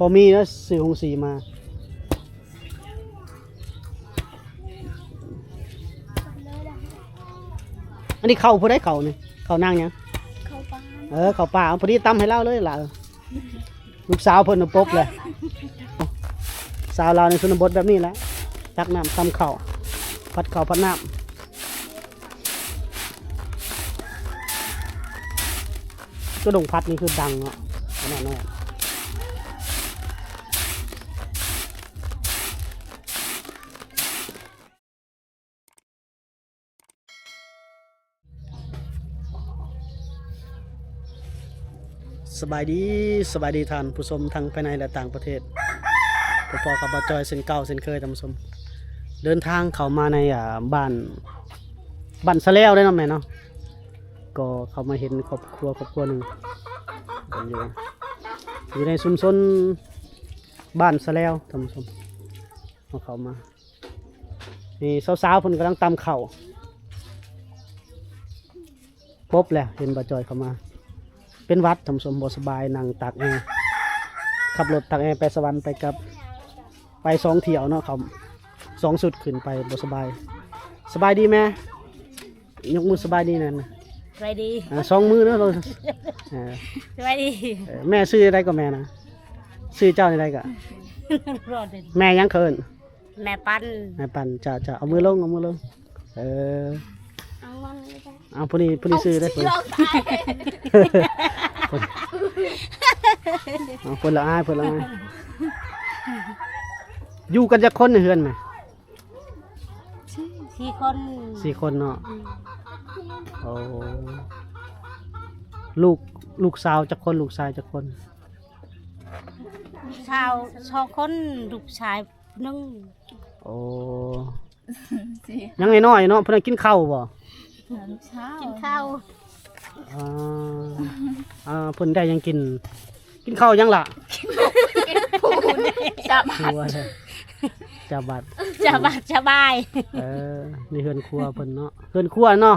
พอมีแล้วซื้อหงสีมาอันนี้เข้าผู้ได้เข้านี่เข้านั่งยังเข้าบ้านเออเข้าป่าเอาพอดีตำให้เล่าเลยล่ะเออลูกสาวเพิ่นน่ะปบเลยสาวเราในชนบทแบบนี้แหละตักน้ำตำข้าวพัดข้าวพัดน้ำก็ดงพัดนี่คือดังเนาะขนาดนั้น สบายดีสบายดีท่านผู้ชมทั้งภายในและต่างประเทศพอๆกับบาจอยเส้นเก่าเส้นเคยท่านผู้ชม เดินทางเข้ามาในอ่าบ้านบ้านสะแล้วได้เนาะแม่เนาะก็เข้ามาเห็นครอบครัวครอบครัวหนึ่งกันอยู่อยู่ในชุมชนบ้านสะแล้วท่านผู้ชมเอาเข้ามานี่สาวๆเพิ่นกำลังตำข้าพบแล้วเห็นบาจอยเข้ามา เป็นหวัดทำสมบสบายนั่งตากแอร์ขับรถตากแอร์ไปสวรรค์ไปกับ ไปสองเที่ยวเนาะเขาสองสุดขึ้นไปบสบาย สบายดีไหมยกมือสบายดีนั่นนะสวัสดีอ่าสองมือเนาะเราเออสวัสดีเออแม่ซื้ออะไรก็แม่นะซื้อเจ้าอะไรก็รอดเลยแม่ยังเคินแม่ปั้นแม่ปั่นจะจะเอามือลงเอามือลงเออ เอาวันเลยจ้ะ เอาพอดีพอดีซื้อได้พอดีเอาคนละอ้ายคนละอ้ายอยู่กันจะคนในเฮือนไหมสี่คนสี่คนเนาะโอ้ลูกลูกสาวจะคนลูกชายจะคนชาวสองคนลูกชายหนึ่งโอ้ยังไงน้อยเนาะเพิ่นนะกินข้าวบ่ กินข้าวอ่าอ่าเพิ่นได้ยังกิน กินข้าวยังล่ะจับครัวเลยจับบัดจะบาดจะบายเออนี่เฮือนครัวเพิ่นเนาะเฮือนครัวเนาะ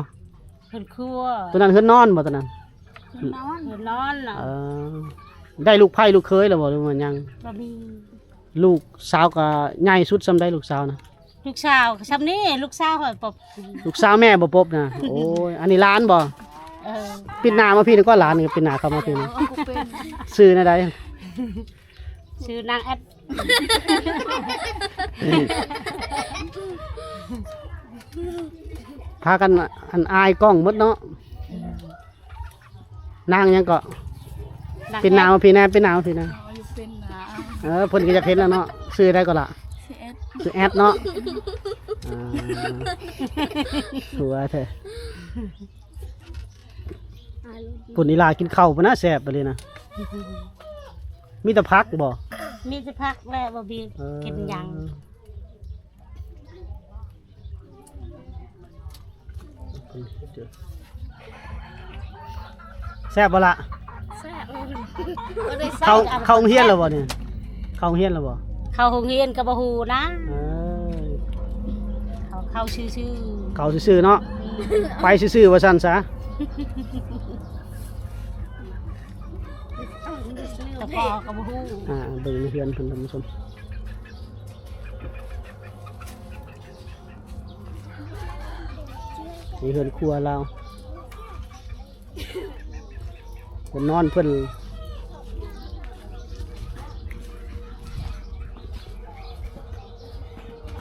คนครัวตัวนั้นเฮือนนอนบ่ตัวนั้นนอนนอนเหรอเออได้ลูกไผ่ลูกเคยแล้วบ่หรือว่ายังบะมีลูกสาวก็ใหญ่สุดซำได้ลูกสาวนะ ลูกสาวชำนี้ลูกสาวหอยปบลูกสาวแม่บ่ปบนะโอ้ยอันนี้หล้านบ่เออปิดหน้ามาพี่นี่ก็หลานนี่ปิดหน้าเข้ามาพี่นี่ซื้อนะได้ชื่อนางแอดพากันอันอายกล้องหมดเนาะนางยังก็นางปิดหน้ามาพี่แน่ปิดหน้ามาพี่นะอยู่เป็นนะเออเพิ่นก็จะเห็นแล้วเนาะซื้อได้ก็ละ ซีเอสซื้อแอดเนาะอ่าหัวเถอะปุ่นอีลากินข้าวปะนะแซ่บไปเลยนะ มีแต่พักบ่มีจะพักแล้วบะบีเออกินหยังแซ่บบ่ละแซ่บเข้าเข้าโรงเฮียนแล้วบ่เนี่ยเข้าโรงเฮียนแล้วบ่ เข้าโรงเรียนกับบะฮูนะเออเขาเข้าชื่อชื่อเข้าซื่อๆเนาะไปซื่อๆว่าซั่นซะแต่พ่อกับบะฮูอ่าเบิ่งในเฮือนเพิ่นท่านผู้ชมนี่เฮือนครัวเราเพิ่นนอนเพิ่น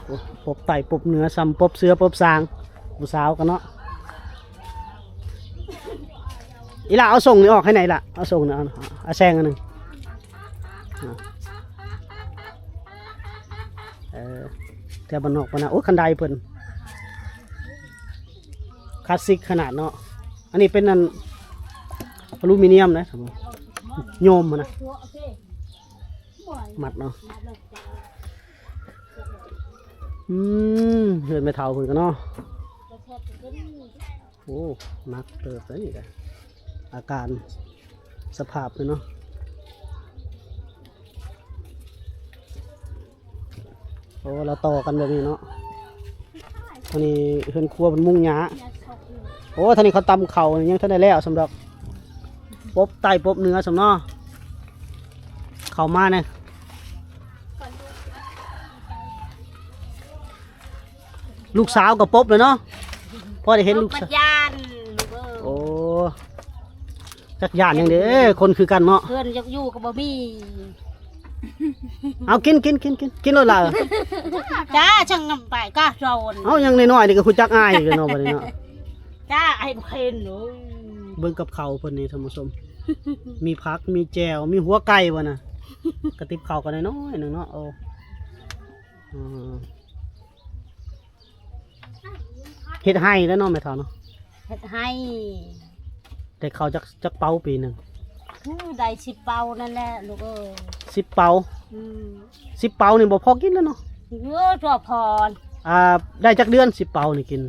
โอ้ ปบไต่ปบเนื้อซ้ำปบเสื้อปบสางผู้สาวกันเนาะอีล่ะเอาส่งนี่ออกให้ไหนล่ะเอาส่งนี่เอาเอาแซงอันหนึ่งเออแถวบ้านนอกบ้านนาโอ้คันไดเพิ่นคลาสสิกขนาดเนาะอันนี้เป็นอันอลูมิเนียมนะโยมมันนะมัดเนาะ อืมเฮือนไม่เท่าเพิ่นกันเนาะโอ้นักเติบเลยนี่กันอาการสภาพเลยเนาะโอ้เราต่อกันแบบนี้เนาะท่านี้เฮือนครัวเป็นมุ้งหยาโอ้ท่านี้เขาตำเข่ายังท่านได้แล้วสำหรับปบไตปบเนื้อสำเนาะเข่ามาเนี่ย ลูกสาวกับปบเลยเนาะพอได้เห็นลูกมัสานวยานลูกเอ้ยโอ้จักยานอย่างเด้คนคือกันเนาะเพื่อนอยากอยู่กับบ่มีเอากินกินกินกินกินแล้วล่ะจ้าช่างนำไปก็โจรเอายังน้อยๆนี่ก็คุจักอายกันเนาะบัดนี้เนาะจ้าไอ้บ่เห็นหนูเบิ่งกับเขาวเพิ่นนี่ท่านผู้ชมมีผักมีแจวมีหัวไก่บ่น่ะกระติบข้าวกันน้อยๆหนึงเนาะโอ้อืม เฮ็ดให้แล้วเนาะแม่เฒ่าเนาะเฮ็ดให้ได้ข้าวจักจักเป้าปีหนึงอู้ได้สิบเปานั่นแหละลูกเอ้ย10เป้าอืม10เป้านี่บ่พอกินแล้วเนาะเยอะตัวพรอ่าได้จักเดือน10เป้านี่กิน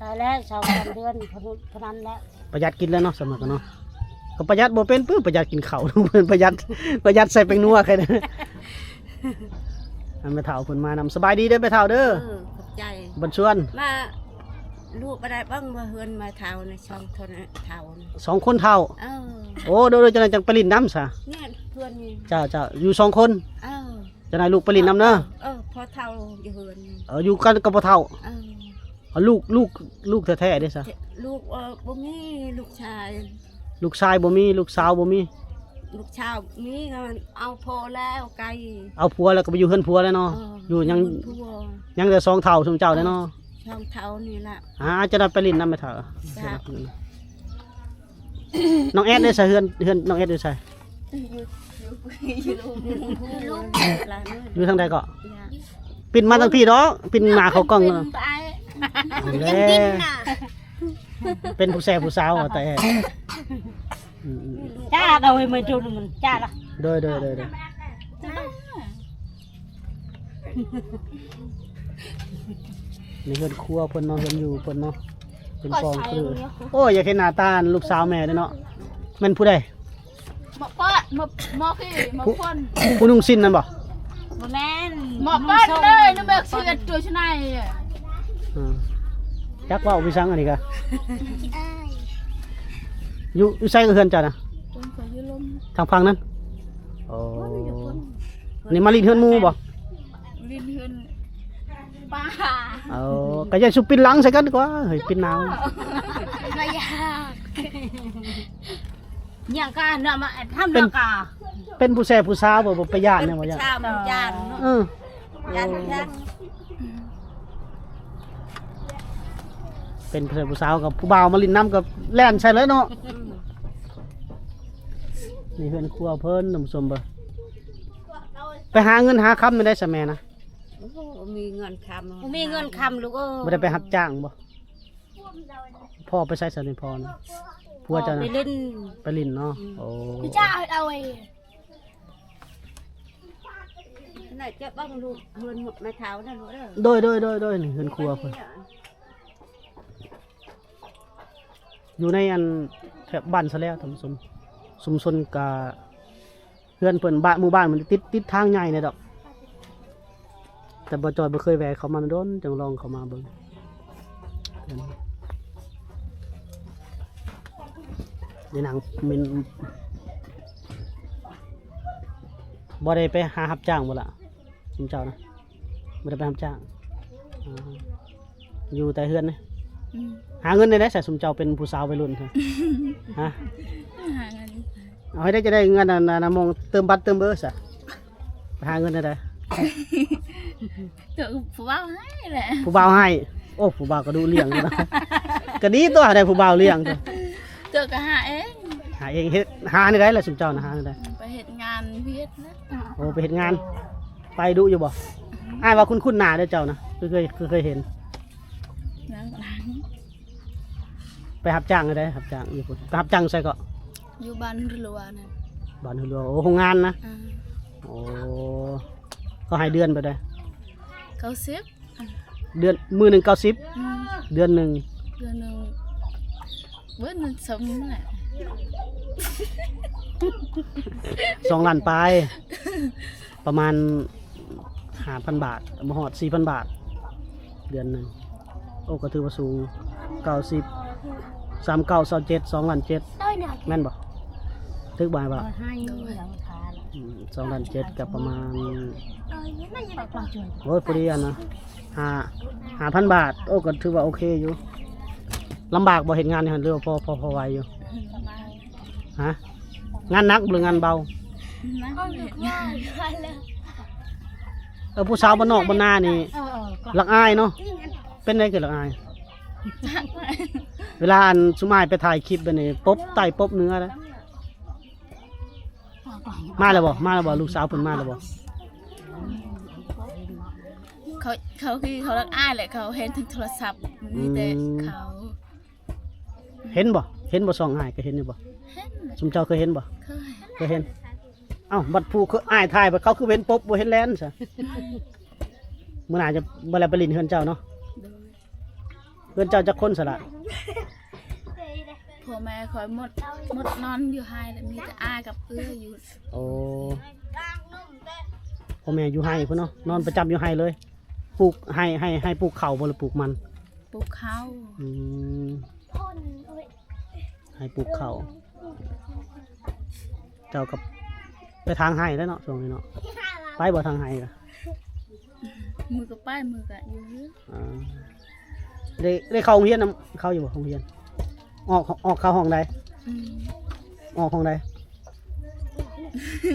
ตายแล้วชาวกันเดือนเท่านั้นเท่านั้นแหละประหยัดกินแล้วเนาะสมัยกันเนาะก็ประหยัดบ่เป็นปื้อประหยัดกินข้าว เพิ่นประหยัดประหยัดใส่แป้งนัวแค่นั้นอันแม่เฒ่าเพิ่นมานำสบายดีเด้อแม่เฒ่าเด้อ เออขอบ ใจ บันชวนมาลูกอะไรบ้างมาเฮือนมาเท่าในช่องทนเท่าน่ะสองคนเฒ่า เออโอ้เดี๋ยวๆจะนายจังไปลินน้ำซะเนี่ยเพื่อนนี่เจ้าเจ้าอยู่สองคนเออจะนายลูกไปลินน้ำเด้อเออพอเท่าอยู่เฮือนนี่เอออยู่กันกับพ่อเฒ่าเออเอาลูกลูกลูกแท้ๆเด้อซะลูกเออบ่มีลูกชาย ลูกชายบ่มีลูกสาวบ่มี ลูกชาวมีก็มันเอาพอแล้วไกล เอาผัวแล้วก็ไปอยู่เฮือนผัวแล้วเนาะเออออยู่ยังทั่วยังเหลือสองเฒ่าซุมเจ้าเด้อเนาะช่องเท่านี่แหละ อ่าจะนายไปลินน้ำแม่เฒ่าจ้ะ น้องแอดได้อซะเฮือนเฮือนน้องแอดได้อซะอยู่ลูกลูกหลานอยู่ทางใดก็เนี่ยปิ่นมาทางพี่เนาะปิ่นมาเขากล้องเนาะไปเอาแล้วเป็นผู้แซ่ผู้สาวแต่อืม จ้าเอาให้มันจุนมันจ้าละๆโดยโดยโดยโดยนี่เพิ่นครัวเพิ่นเนาะเพิ่นอยู่เพิ่นเนาะเป็นกองคือโอ้ยอยากเห็นหน้าตาลูกสาวแม่เด้อเนาะแม่นผู้ใดหมอป้อนหมอหมอพี่หมอพ่นผู้นุ่งสิ้นนั่นบ่บ่แม่นหมอป้อนเลยนึกแบบเสือตัวชนายอะอ่าจักว่าเอาไปสั่งอันนี้ก็ อยู่อยู่ใส่กับเฮือนจ้ะนะจนขอยืลมทางพังนั้นโอ้นี่มาลินเฮือนหมู่บ่ลินเฮือนป้าเอาก็อย่าสุปินหลังใส่กันดีกว่าเฮ้ยปินหนาวก็ยากอย่างก็น่ะมาทำเรื่องกาเป็นผู้แซ่ผู้สาวบ่บ่ไปย่านเนี่ยบ่ย่านชาวมันจานเนาะเออ จานจานเป็นผู้แซ่ผู้สาวกับผู้บ่าวมาลินน้ำกับแล่นใช่เลยเนาะ นี่เพื่อนครัวเพิ่นน้ำส้มเบ่ไปหาเงินหาคำไม่ได้สะแม่นะโอ้โหมีเงินคำบ่มีเงินคำลูกเอ้ยบ่ได้ไปรับจ้างบ่พ่อไปใส่สนิพรนะผัวเจ้าไปนะเล่นไปลินเนาะโอ้จ้าเอาเองไหนจะบ้างลูกเฮือนแม่เท้านั่นลูกเด้อโดยโดยโดยโดยนี่เพื่อนครัวเพิ่นอยู่ในอันแถบบ้านซะแล้วท่านผู้ชม ชุมชนกะเพื่อนเพิ่อนบ้านหมู่บ้านมันติดติดทางใหญ่เนี่ยดอก แต่บ่จอยบ่เคยแวะเขามาโดนจังลองเขามาเบิ่งเพิ่นในหนังมินบ่ได้ไปหารับจ้างบ่ละคุณเจ้านะบ่ได้ไปรับจ้างออยู่แต่เฮือนนะ หาเงินได้ได้ใส่สมเจ้าเป็นผู้สาววัยรุ่นค่ะฮะหาเงินเอาให้ได้จะได้เงินน่ะนะนะมองเติมบัตรเติมเบอร์ซะไปหาเงินได้ได้ตัวผู้บ่าวให้แหละผู้บ่าวให้ โอ้ผู้บ่าวก็ดูเลี้ยงอยู่นะก็ดีตัวได้ผู้บ่าวเลี้ยงตัวตัวก็หาเองหาเองเฮ็ดหาในได้แหละสมเจ้านะหาในได้ไปเฮ็ดงานเวียดนะโอ้ไปเฮ็ดงาน ไปดูอยู่บ่อ้ายว่าคุณคุณหน้าเด้อเจ้านะคือเคยคือเคยเห็นหลังหลัง ไปรับจ้างได้รับจ้างอยู่พุ่นไปรับจ้างใส่ก็อยู่บ้านเรือนั่นบ้านหัวโอ้โรงงานนะอ่าโอ้ก็ให้เดือนไปได้เขาเสียบเดือนมือหนึ่งเก้าสิบอืมเดือนหนึ่งเดือนหนึงเว้นสมนั่นแหละสองล้านปลายประมาณห้าพันบาทมาหอดสี่พันบาท เดือนหนึ่งโอ้ก็ถือว่าสูงเก้าสิบ สามเก้าสองเจ็ดสองล้านเจ็ดแม่นบ่ทึกบายบ่เอาให้หลังคาละอืมสองล้านเจ็ดกับประมาณปากปากช่วยโอ้ยพอดีอันนะห้าห้าพันบาท โอ้ก็ถือว่าโอเคอยู่ลำบากบ่เห็นงานนี่หั่นเรือว่าพอพอพอไหวอยู่สบายฮะงานหนักหรืองานเบานะเห็นงานเออผู้สาวบ้านนอกบ้านนานี่เออเออก็ลักอายเนาะเป็นไรเกิดลักอาย เวลาอันสุมายไปถ่ายคลิปไปนี่ปบไต่ปบเนื้อแล้วปากปากมาแล้วบ่มาแล้วบ่ลูกสาวเพิ่นมาแล้วบ่เขาเขาคือเขารักอ้ายแหละเขาเห็นถึงโทรศัพท์มีแต่เขา เห็นบ่เห็นบ่สองอายก็เห็นอยู่บ่เห็นสมเจ้าเคยเห็นบ่เคยเคยเห็นเอ้าบัดผู้คืออ้ายถ่ายไปเขาคือเว้นปบบ่เห็นแลนซะมื้อหน้าจะบ่แล้วไปลินเฮือนเจ้าเนาะโดย เฮือนเจ้าจะคนสละพ่อแม่คอยหมดหมดนอนอยู่ไฮแล้วมีแต่อ้ายกับเอื้ออยู่โอ้พ่อแม่อยู่ให้พุ่นเนาะนอนประจำอยู่ให้เลยปลูกให้ให้ให้ปลูกข้าวบ่หรือปลูกมันปลูกเขาอืมให้ปลูกข้าวเจ้ากับไปทางให้แล้วเนาะช่วงนี้เนาะไปบ่ทางให้กะมือกับป้ายมือกับอยู่เยอะอ่า ได้ได้เข้าโรงเรียนนํเข้าอยู่บ่โรงเรียน ออกออกเข้าห้องใดอืมออกห้องใด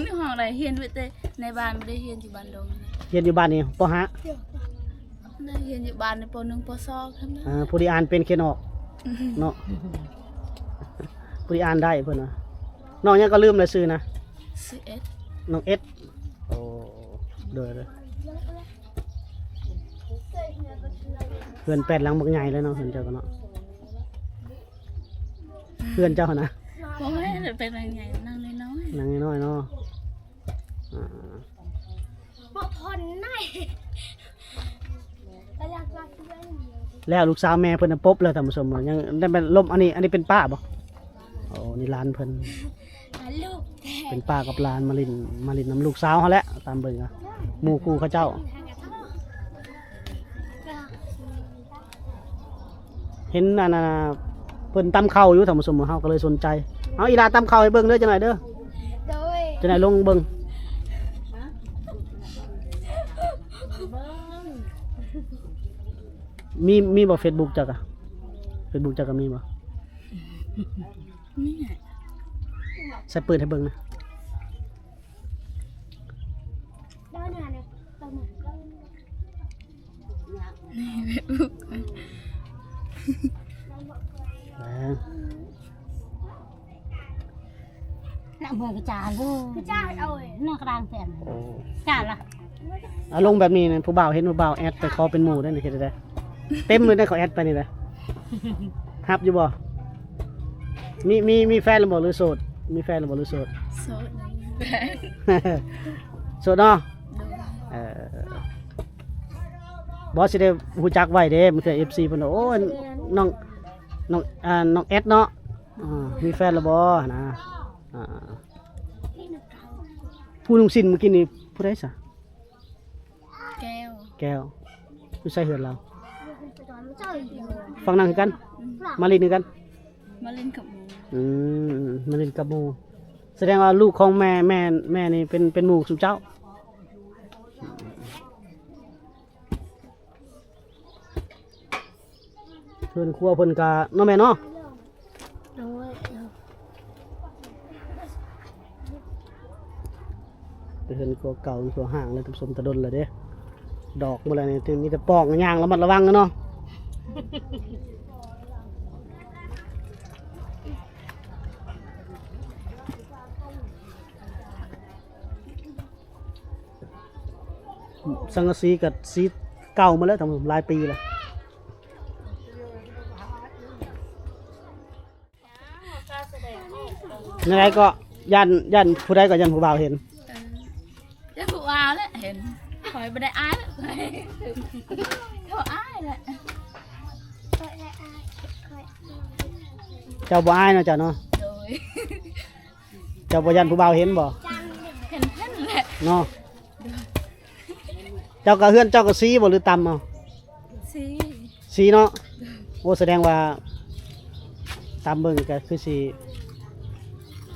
นี่ห้องอะไรเฮียนไว้แต่ในบ้านไม่ได้เฮียนอยู่บ้านดงนะเรียนอยู่บ้านนี่ปห้าได้เฮียนอยู่บ้านในปหนึ่งปสองครับนะอ่าผู้ที่อ่านเป็นเขียนออกเนาะผู้ที่อ่านได้เพิ่นน่ะน้องยังก็ลืมเลยซื้อนะสิเอ็ดน้องเอสโอ้เด้อเลย เพื่อนแปดหลังบักใหญ่เลยเนาะเพื่อนเจ้าก็เนาะเพื่อนเจ้านะเพราะว่าเป็นอะไรไงนั่งน้อยนางน้อยๆเนาะอ่าบ่พอนไหนก็อยากรักเพื่อนแล้วลูกสาวแม่เพิ่นน่ะปบเลยท่านผู้ชมยังได้เป็นลมอันนี้อันนี้เป็นป้าบ่โอ้นี่ร้านเพิ่นลูกเป็นป้ากับหลานมาลินมาลินน้ำลูกสาวเขาแหละตามเบิ่งอะหมู่คู่เขาเจ้า เห็นอันน่ะเพิ่นตำข้าวอยู่ท่านผู้ชมเฮาก็เลยสนใจเอาอีหลาตำข้าวให้เบิ่งเด้อจังไดเด้อโดยจังไดลงเบิ่งมีมีบ่ Facebook จักอะ Facebook จักก็มีบ่ๆนี่ไงใส่ปืนให้เบิ่งนะได้เนี่ยเนี่ยประมาณแหม น่ะเบื่อกระจาลูกพี่จ้าเอาเองน่ากระดางแผ่นโอ้จ้าล่ะเอาลงแบบนี้นะผู้บ่าวเห็นผู้บ่าวแอดไปขอเป็นหมู่ได้นี่เฮ็ดได้เต็มเลยได้เขาแอดไปนี่แหละฮับอยู่บ่มีมีมีแฟนหรือบ่หรือโสด มีแฟนหรือบ่หรือโสดโซดหนึ่งแบนโสดเนาะโดยเออ บอสสิได้ฮู้จักไว้เด้มันคือ FC เพิ่นว่าโอ้ยน้องน้องอ่าน้องแอดเนาะอ่ามีแฟนแล้วบ่นะอ่าผู้ลุงสินเมื่อกี้นี่ผู้ใดซะแก้วแก้วอยู่ใส่เฮือนเราเจ้าอยู่ฟังนั่งคือกัน มาลินคือกัน มาเล่นกับหมูอืมมาลินกับหมู่แสดงว่าลูกของแม่แม่แม่นี่เป็นเป็นหมู่สุเจ้า เพื่อนครัวเพิ่นกะเนาะแม่เนาะเพื่อนครัวเก่าครัวห่างเลยทุกสมตะดนเลยเด้ดอกมาแล้วนี่มีแต่ปอกย่างแล้วมัดระวังกันเนาะสังกะสีกับสีเก่ามาแล้วทำหลายปีแล้ว ยังไงก็ยันยันผู้ใดก็ยันผู้บ่าวเห็นเออจะผูกอาวแล้วเห็นคอยไม่ได้อายแล้วเขาอายแหละเจ้าบ่อายเนาะเจ้าเนาะโดยเจ้าบ่ยันผู้บ่าวเห็นบ่เห็นเพ่นแหละเนาะเจ้าก็เฮือนเจ้าก็สีบ่หรือตำเอาสิสีเนาะโอ้แสดงว่าตามเบิ่งก็คือสิ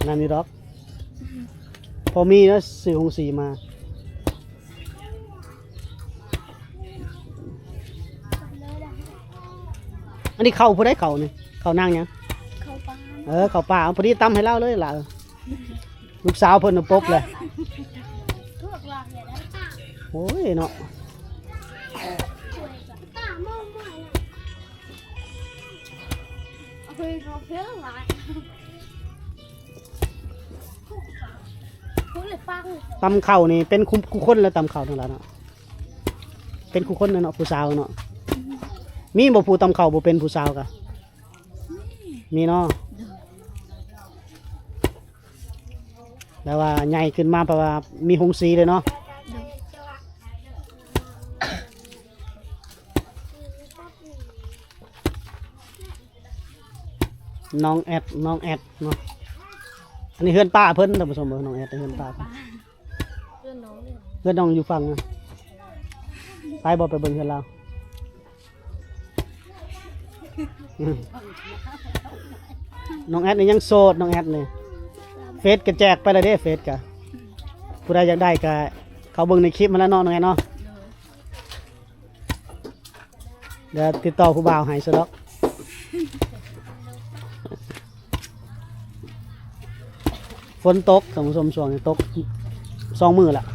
นั่นนี่ดอก พอมีแล้วสื่อหงสีมา อันนี้เข้าผู้ได้เข้านี่เข้านั่งยังเข้าป้าเออเข้าป่าเอาพอดีตำให้เล่าเลยล่ะลูกสาวเพิ่นน่ะปกเลยพวกเราเนี่ยนะตาโอ้ยเนาะช่วยกันตามองมาเอาไปเขาเพื่อนไว้พูดเลย ตำเข่านี่เป็นคู่คู่คนแล้วตำเข่าทั้งหลายเนาะเป็นคู่คนเนาะผู้สาวเนาะมีบ่ผู้ตำเข่าบ่เป็นผู้สาวกะมีเนาะแล้วว่าใหญ่ขึ้นมาแปลว่ามีหงสีเลยเนาะน้องแอดน้องแอดเนาะ อันนี้เฮือนป้าเพิ่นท่านผู้ชมเบิ่งน้องแอดเฮือนป้าเพิ่นเพื่อนน้องเนี่ยเพื่อนน้องอยู่ฝั่งนะไปบอไปเบิ่งเพื่อนเราอืมน้องแอดนี่ยังโสดน้องแอดเลยเฟซก็แจกไปเลยเด้เฟซกะผู้ใดอยากได้ก็เขาเบิ่งในคลิปมาแล้วเนาะน้องแอดเนาะเดี๋ยวติดต่อผู้บ่าวให้ซะดอก ฝนตกท่านผู้ชมช่วงนี้ตกสองมือละ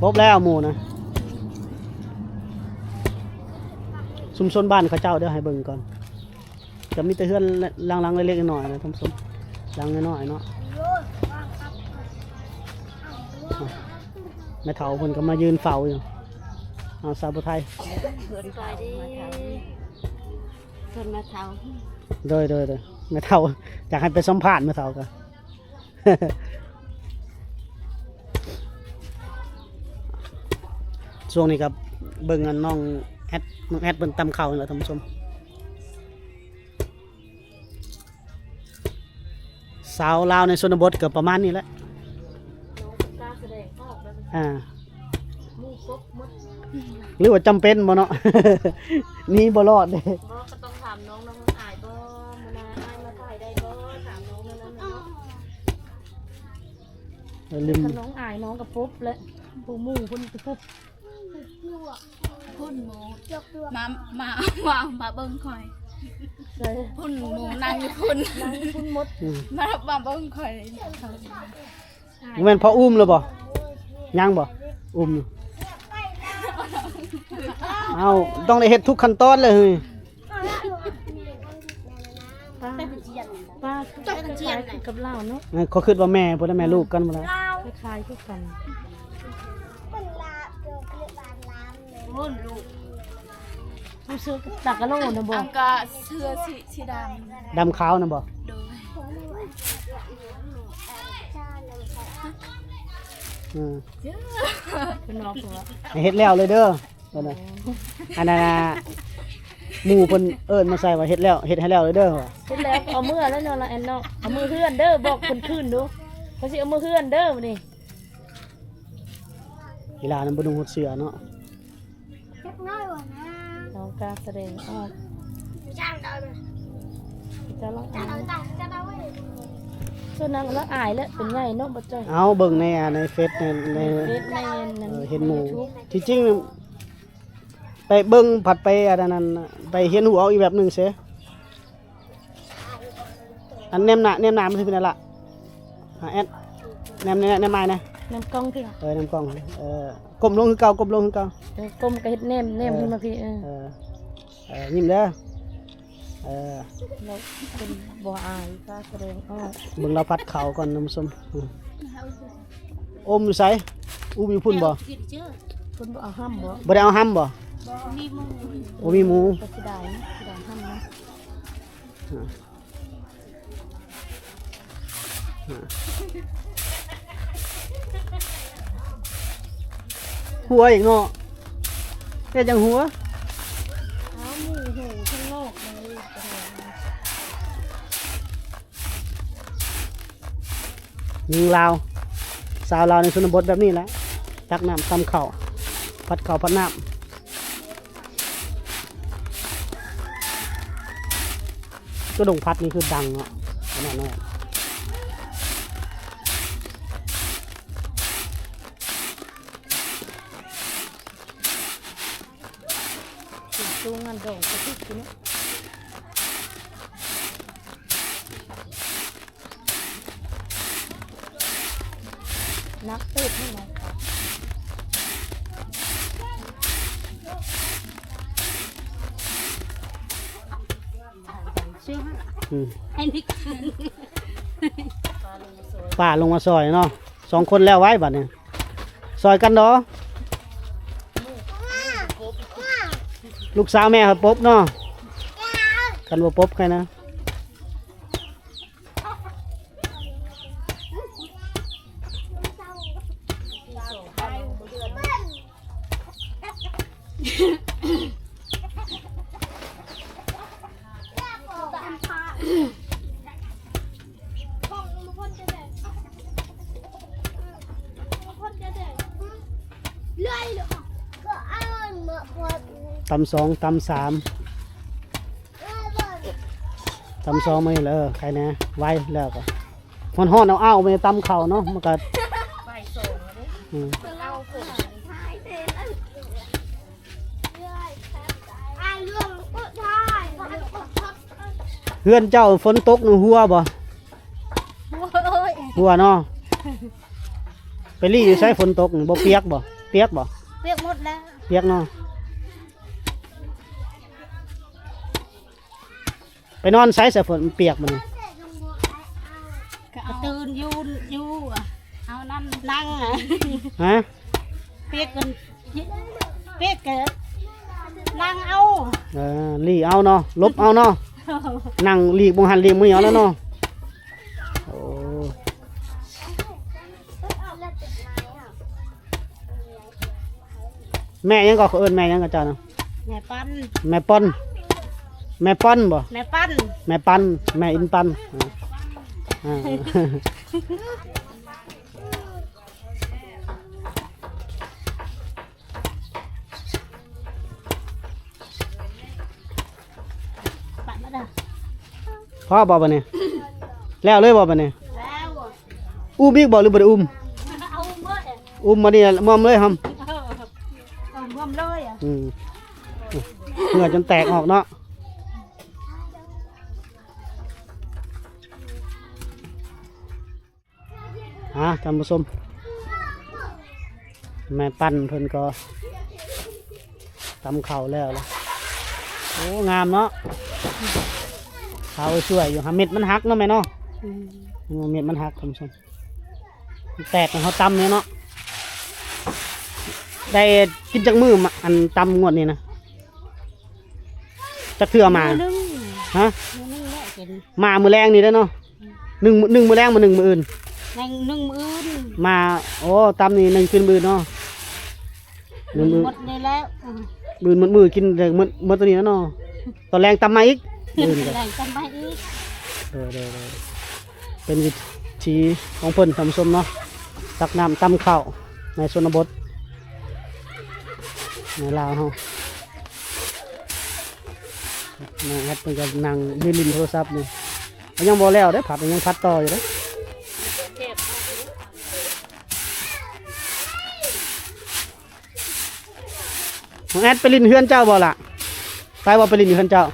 ครบแล้วหมูนะชุมชนบ้านเขาเจ้าเดี๋ยวให้เบิ่งก่อนจะมีแต่เฮือนลังๆเล็กๆน้อยๆนะท่านผู้ชมลังน้อยๆเนาะแม่เฒ่าเพิ่นก็มายืนเฝ้าอยู่เอาสาวผู้ไทย เพิ่นไปดิเพิ่นมาเท่าโดยโดยโดยแม่เฒ่าอยากให้ไปสัมภาษณ์แม่เฒ่าก็ช่วงนี้ครับเบิ่งอันน้องแอดน้องแอดเบิ่นตำเข่านี่แหละท่านผู้ชมสาวลาวในชนบทก็ประมาณนี้แหละกล้าแสดงออกแล้วอ่ามูครบหมดหรือว่าจำเป็นบ่เนาะนี่บ่รอดเด้บ่ก็ต้องถามน้องน้องอายบ่มานาอายมาถ่ายได้บ่ถามน้องนั่นนั่นเนาะลืมถ้าน้องอายน้องก็ปุ๊บแล้วผู้หมู่เพิ่นก็ปุ๊บพุ่นหมูมามามามาเบิ่งคอย เลยพุ่นหมูนั่งอยู่พุ่นนั่งพุ่นหมดอืมมามาเบิ่งคอยบ่แม่นพออุ้มเลยบ่ยังบ่อุ้มอยู่เอาต้องได้เฮ็ดทุกขั้นตอนเลยเฮ้ย ป้าป้าคล้ายๆกับเราเนาะเออเขาคิดว่าแม่บ่ได้แม่ลูกกันบ่ล่ะคล้ายๆคือกันมุ่นลูกรู้สึกตักกะโลนะบ่อังกะเสื้อสีสีดดำขาวนะบ่ำโดยอืมเป็นน้องตัวให้เฮ็ดแล้วเลยเด้อว่าน่ะอันนั้นน่ะ หมู่เพิ่นเอิ้นมาใส่ว่าเฮ็ดแล้วเฮ็ดให้แล้วเลยเด้อว่ะเสร็จแล้วเอามือแล้วเนาะละแอนเนาะเอามือเฮือนเด้อบอกเพิ่นขึ้นดูเขาสิเอามือเฮือนเด้อมื้อนี้เวลานั้นบ่นุ่งหดเสื้อเนาะน้องกล้าแสดงออกจะลองอ่านส่วนนางละอายแล้วเป็นไงเนาะบ่จ้อยเอาเบิ่งในอะในเฟซในในเฟซในนั้นเออเห็นหมู่ที่จริง ไปเบิ่งผัดไปอันนั้นน่ะไปเห็นหูเอาอีกแบบหนึงเสียอันแนมหน้าแนมหน้ามันสิเป็นอะไรล่ะอะแอดแนมแนมแนมไม้นะน้ำกล้องพี่ล่ะเออแนมกล้องเออก้มลงคือเก่าก้มลงคือเก่าเออกลมก็เฮ็ดแนมแนมขึ้นมาพี่เออเออเออยิ้มเด้อเออเราเป็นบ่อายกล้าแสดงออกเบิ่งเราพัดเขาก่อนน้ำส้มอืมอมอยู่ไสอุ้มอยู่พุ่นบ่เพิ่นบ่เอาห้ามบ่บ่ได้เอาห้ำบ่ โอ้มีหมูก็สิได้นะสิได้ห้ามนะหัวอีกเนาะเฮ็ดจังหัวเอาหมูหูข้างนอกเลยแสดงหนึ่งลาวสาวลาวในชนบทแบบนี้แหละตักน้ำตำข้าวพัดข้าวพัดน้ำ ก็ดงพัดนี่คือดังเนาะขนาดนั้นอะถึงตู้งานดงกระติกนี่นักเติบนี่นะ อืมไอ้นี่ป้าลงมาซอยเนาะสองคนแล้วไว้บัดเนี่ยซอยกันเนาะลูกสาวแม่เขาปบเนาะกันบ่ปบใครนะ ตำสองตำสามตำสองมานี่เลยเออใครนะไว้แล้วก็ฮ้อนฮ้อนๆเอาเอาไปตำเข่าเนาะมันก็อืมเฮือนเจ้าฝนตกหนูหัวบ่หัวเนาะไปรีอยู่ใช้ฝนตกนี่บ่เปียกบ่เปียกบ่ เปียกหมดแล้วเปียกเนาะไปนอนใช้เสฝนเปียกมันก็เอาตื่นอยูนอยูอะเอานั่นนั่งอะฮะเปียกกันเปียกกันนั่งเอาเออรีเอาเนาะลบเอาเนาะนั่งรีบงหันรีบมือเอาแล้วเนาะ แม่ยังก็เขาเอิ้นแม่ยังก็เจ้าเนาะแม่ปั้นแม่ป้อนแม่ป้อนบ่แม่ปั้นแม่ปันแม่อินปันอ่าอ่าปั้นมาเด้อพ่อบอกปะเนี่ยแล้วเลยบอกปะเนี่ยแล้วอุ้มอีกบอกหรือบ่ได้อุ้มเอาเมื่ออุ้มมาเนี่ยมอมเลยครับเอารว มเลยอะอืมเหงื่อจนแตกออกเนาะฮะท่านผู้ชมแม่ปั้นเพิ่นก็ตำเข่าวแล้วล่ะโอ้ งามเนาะเขาช่วยอยู่ฮะเม็ดมันหักเนาะแม่เนาะอืมเม็ดมันหักท่านผู้ชมมันแตกมันเขาตำเนี่ยเนาะ ได้กินจากมือมาอันตำงวดนี่นะจะเถื่อมานึงฮะนึงแหละกินมามือแรงนี่ได้อเนาะหนึ่งหนึ่งมือแรงมาหนึ่งมืออื่นแมงนึ่งมืออื่นมาโอ้ตำนี่หนึ่งคืนมือเนาะหนึ่งมือหมดนี่แล้วอืมมือมือมือกินแต่มือมือตัวนี้แล้วเนาะตอนแรงตำมาอีกมือนี่ก็แรงกันไปอีกเออเออเออเป็นวิธีของเพิ่นทำส้มเนาะตักน้ำตำข้าวในชนบท ในลาวเฮานาแอดเพิ่นก็นั่งยืนลินโทรศัพท์นี่ยังบ่แล้วเด้อผัดยังพัดต่ออยู่เด้อน้องแอดไปลินเฮือนเจ้าบ่ล่ะไปบ่ไปลินเฮือนเจ้า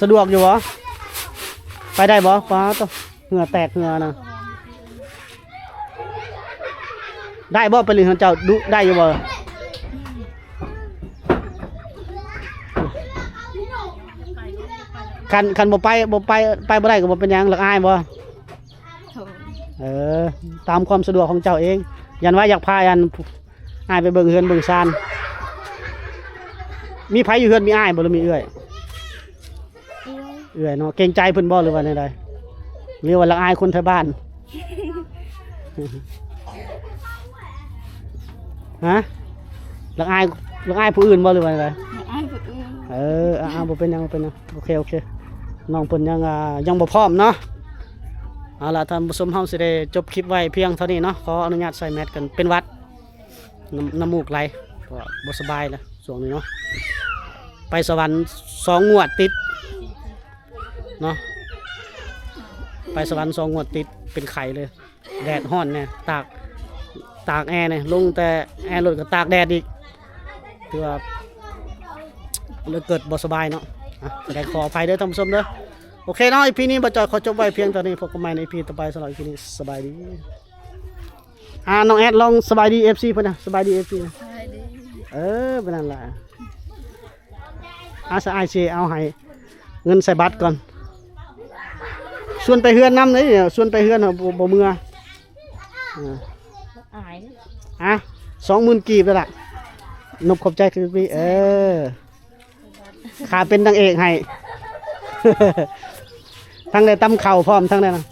สะดวกอยู่บ่ไปได้บ่ฟ้าตัวเหงื่อแตกเหงื่อนะ ได้บ่ไปลินของเจ้าดูได้อยู่บ่คันคันบ่ไปบ่ไปไปบ่ได้ก็บ่เป็นหยังหลักอายบ่เออตามความสะดวกของเจ้าเอง ยันว่าอยากพาอันอายไปเบิ่งเฮือนเบิ่งซานมีไผอยู่เฮือนมีอายบ่หรือมีเอื้อยเอื่อยเนาะเกรงใจเพิ่นบ่หรือว่าใดๆหรือว่าละอายคนแถวบ้าน ฮะละอายละอายผู้อื่นบ่หรือว่าใดไอ้ผู้อื่นเอออ่าบ่เป็นหยังบ่เป็นหยังโอเคโอเคน้องเพิ่นยังอ่ายังบ่พร้อมเนาะเอาล่ะท่านผู้ชมเฮาสิได้จบคลิปไว้เพียงเท่านี้เนาะขออนุญาตใส่แมสกันเป็นหวัดน้ำน้ำมูกไหลก็บ่สบายแล้วช่วงนี้เนาะไปสวรรค์สองงวดติดเนาะไปสวรรค์สองงวดติดเป็นไข่เลย แดดห้อนเนี่ยตาก ตากแอร์เนี่ยลงแต่แอร์รถก็ตากแดดอีกคือว่าเลยเกิดบ่สบายเนาะอะแสดงขออภัยเด้อท่านผู้ชมเด้อโอเคเนาะอีพีนี้บ่จอยขอจบไว้เพียงเท่านี้พบกันใหม่ในอีพีต่อไปสำหรับอีพีนี้สบายดีอ่าน้องแอดลองสบายดี FC เพิ่นนะสบายดี FC นะใช่ดิเออเป็นนั่นแหละอาสะอายเชเอาให้เงินใส่บัตรก่อนชวนไปเฮือนน้ำเลยเนี่ยชวนไปเฮือนเอาบ่บ่เมือ อ่าอายนะอะสองหมื่นกีบแล้วล่ะนบขอบใจคือพี่เออ ขาเป็นนางเอกให้ ทั้งได้ตำเข่าพร้อมทั้งได้นะ